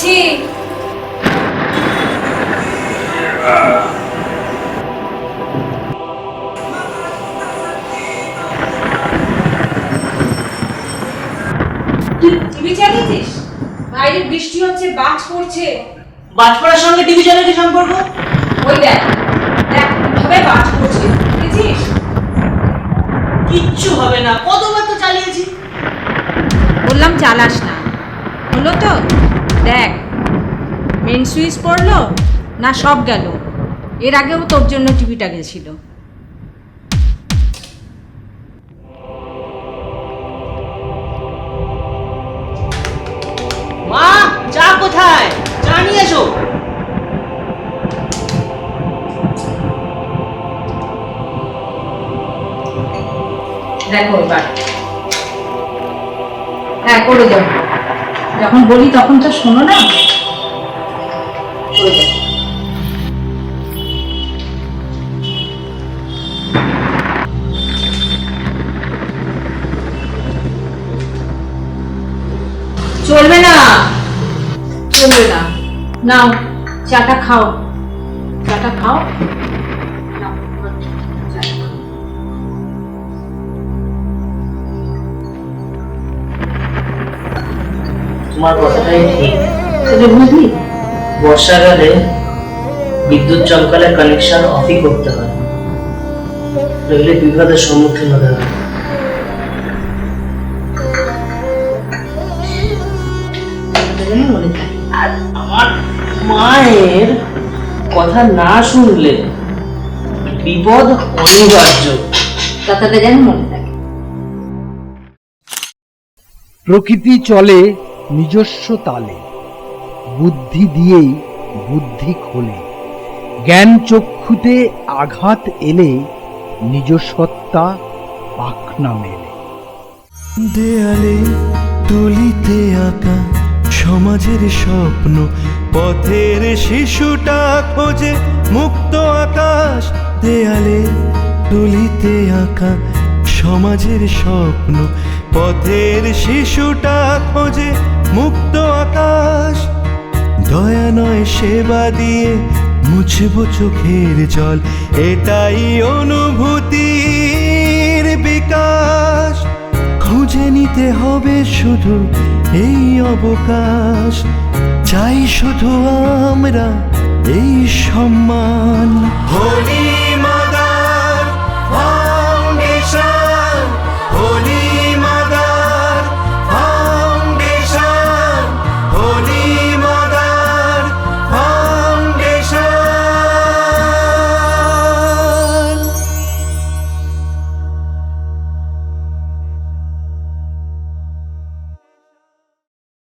দিচ্ছি টিভি চালিয়েছিস? বাইরে বৃষ্টি হচ্ছে বাজ পড়ছে। বাজপড়ার সঙ্গে টিভি চ্যানেল কি সম্পর্ক? ওই দেখ দেখ কীভাবে বাজ পড়ছে দেখেছিস কিচ্ছু হবে না কতবার তো চালিয়েছি। বললাম চালাস না। হলো তো? দেখ মেন সুইচ পড়ল না সব গেল? এর আগেও তোর জন্য টিভিটা গেছিল। মা চা কোথায়? চা নিয়ে এসো। দেখো এবার। হ্যাঁ করে যাও যখন বলি তখন তো শোনো না। চলবে না। চলবে না। নাও, চাটা খাও। চাটা খাও। তোমার কথাটাই ঠিক বিদ্যুৎ চমকালে কানেকশন অফই করতে হয়। নইলে বিপদের সম্মুখীন হতে হয়। আমার মায়ের কথা না শুনলে বিপদ অনিবার্য। কথাটা যেন মনে থাকে। প্রকৃতি চলে নিজস্ব তালে, বুদ্ধি দিয়েই বুদ্ধি খোলে। জ্ঞান চক্ষুতে আঘাত এলে নিজ সত্তা পাখনা মেলে দেয়ালে তুলিতে আঁকা সমাজের স্বপ্ন, পথের শিশুটা খোঁজে মুক্ত আকাশ। দেয়ালে তুলিতে আঁকা সমাজের স্বপ্ন, পথের শিশুটা খোঁজে মুক্ত আকাশ দয়া নয় সেবা দিয়ে মুছব চোখের জল। এটাই অনুভূতির বিকাশ। খুঁজে নিতে হবে শুধু এই অবকাশ। চাই শুধু আমরা এই সম্মান। হোলি